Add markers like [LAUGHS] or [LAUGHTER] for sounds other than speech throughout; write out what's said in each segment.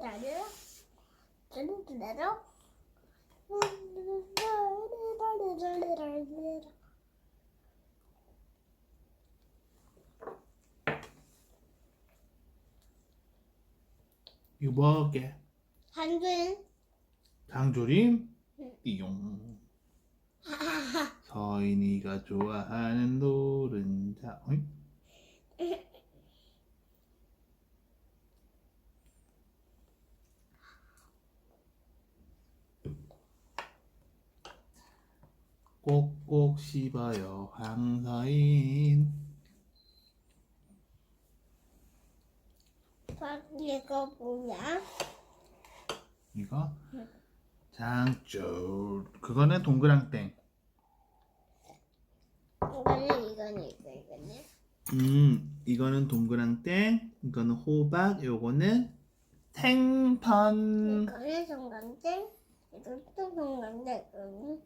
라리라리라 라리라리라리라 이거 뭐게? 한준 장조림? 띠용. 서인이가 좋아하는 노른자. 어이? 꼭꼭 씹어요 황서인. 이거 뭐야? 이거 장조 그거는 동그랑땡. 이거는 이거는 이거 이거는 음 이거는 동그랑땡. 이거는 호박. 요거는 탱펀. 이거는 성강땡 이것도 성강땡 이거는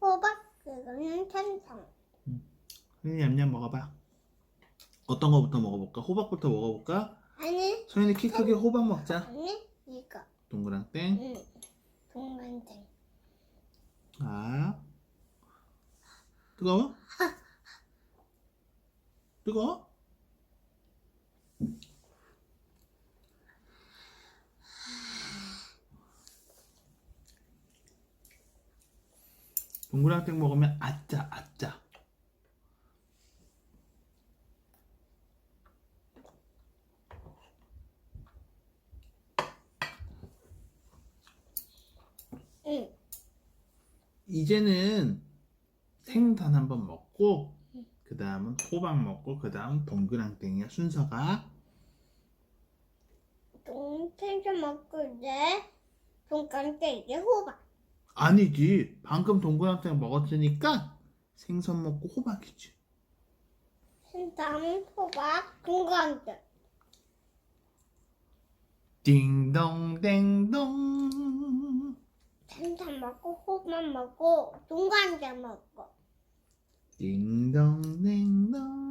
호박 이거는 탄성 소연이 냠냠 먹어봐. 어떤 거부터 먹어볼까? 호박부터 먹어볼까? 아니 소연이 키 크게 호박 먹자. 아니 이거 동그랑 땡. 응 동강땡 아 뜨거워? 뜨거워? 동그랑땡 먹으면 아짜 아짜. 응. 이제는 생선 한번 먹고 그 다음은 호박 먹고 그 다음 동그랑땡이야 순서가. 동태좀 먹고 이제 동강땡 이제 호박 아니지. 방금 동그랑땡 먹었으니까 생선 먹고 호박이지. 다음 호박 동강땡. 띵동댕동. 생선 먹고 호박 먹고 동강땡 먹고. 띵동댕동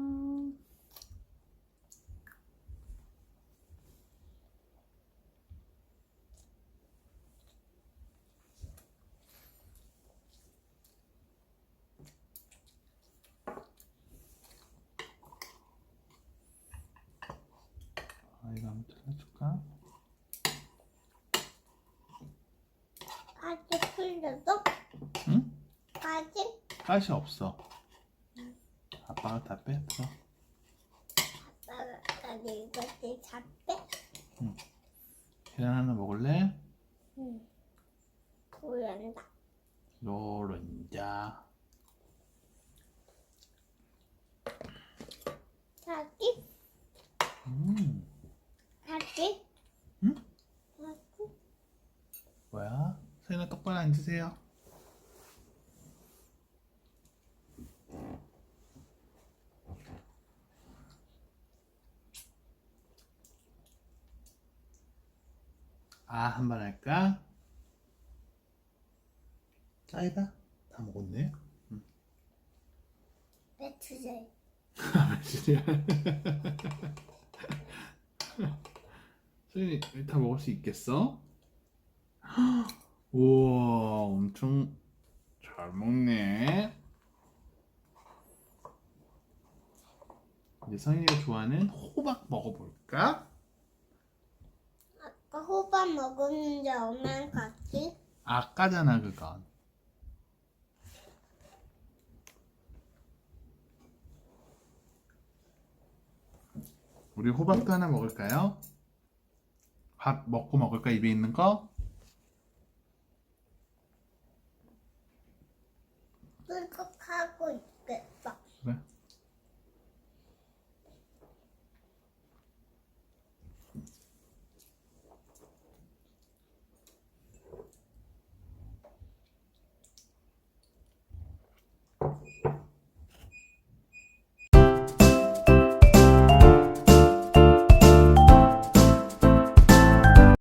아 이거 한번 틀어줄까? 아직 풀려도 응? 아직 가시 없어 아빠가 다 뺐어 아빠가 이것들 다 빼. 계란 하나 먹을래? 응. 보ян다. 노른자 음 다시. 응? 다시. 뭐야? 소연아 똑바로 앉으세요 아 한 번 할까? 짜이다 다 먹었네 배추제. 진짜 [LAUGHS] [LAUGHS] 소연이 다 먹을 수 있겠어? [GASPS] 우와 엄청 잘 먹네 이제 성인이가 좋아하는 호박 먹어볼까? 아까 호박 먹었는데 엄마랑 같이. 아까잖아 그건 우리 호박도 하나 먹을까요? 밥 먹고 먹을까 입에 있는 거? 꿀꺽하고 있어.